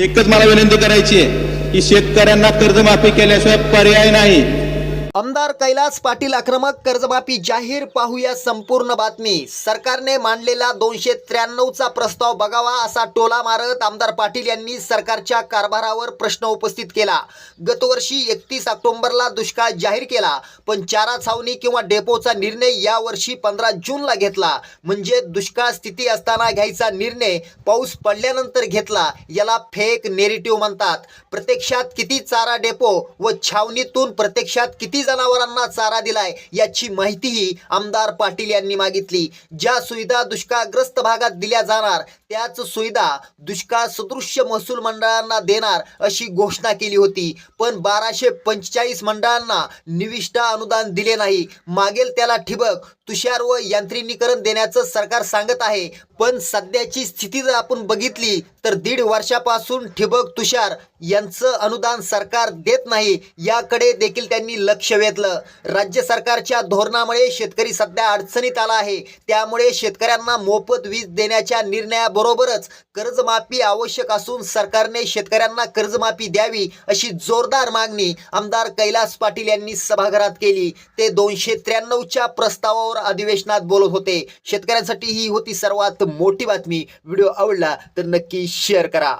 एकच मला विनंती करायची आहे की शेतकऱ्यांना कर्जमाफी केल्याशिवाय पर्याय नाही. आमदार कैलास पाटील आक्रमक कर्जमाफी जाहीर पाहूया संपूर्ण बातमी. सरकारने मांडलेला दोनशे त्र्याण्णवचा प्रस्ताव बघावा असा टोला मारत आमदार पाटील यांनी सरकारच्या कारभारावर प्रश्न उपस्थित केला. गतवर्षी एकतीस ऑक्टोबरला दुष्काळ जाहीर केला पण चारा छावणी किंवा डेपोचा निर्णय यावर्षी पंधरा जूनला घेतला. म्हणजे दुष्काळ स्थिती असताना घ्यायचा निर्णय पाऊस पडल्यानंतर घेतला याला फेक नेरेटिव्ह म्हणतात. प्रत्यक्षात किती चारा डेपो व छावणीतून प्रत्यक्षात किती जनावरांना चारा दिलाय याची माहितीही आमदार पाटील यांनी मागितली. ज्या सुविधा दुष्काळग्रस्त भागात दिल्या जाणार त्याच सुविधा दुष्काळ सदृश्य महसूल मंडळांना देणार अशी घोषणा केली होती. पण बाराशे पंचेचाळीस मंडळांना निविष्ट अनुदान दिले नाही. मागेल त्याला ठिबक तुषार व यांत्रिकीकरण देण्याचं सरकार सांगत आहे. पण सध्याची स्थिती जर आपण बघितली तर दीड वर्षापासून ठिबक तुषार यांचं अनुदान सरकार देत नाही. याकडे देखील त्यांनी लक्ष लक्ष वेधलं राज्य सरकारच्या धोरणामुळे शेतकरी सध्या अडचणीत आला आहे. त्यामुळे शेतकऱ्यांना मोफत वीज देण्याच्या निर्णयाबरोबरच कर्जमाफी आवश्यक असून सरकारने शेतकऱ्यांना कर्जमाफी द्यावी अशी जोरदार मागणी आमदार कैलास पाटील यांनी सभागृहात केली. ते दोनशे त्र्याण्णवच्या प्रस्तावावर अधिवेशनात बोलत होते. शेतकऱ्यांसाठी ही होती सर्वात मोठी बातमी. व्हिडिओ आवडला तर नक्की शेअर करा.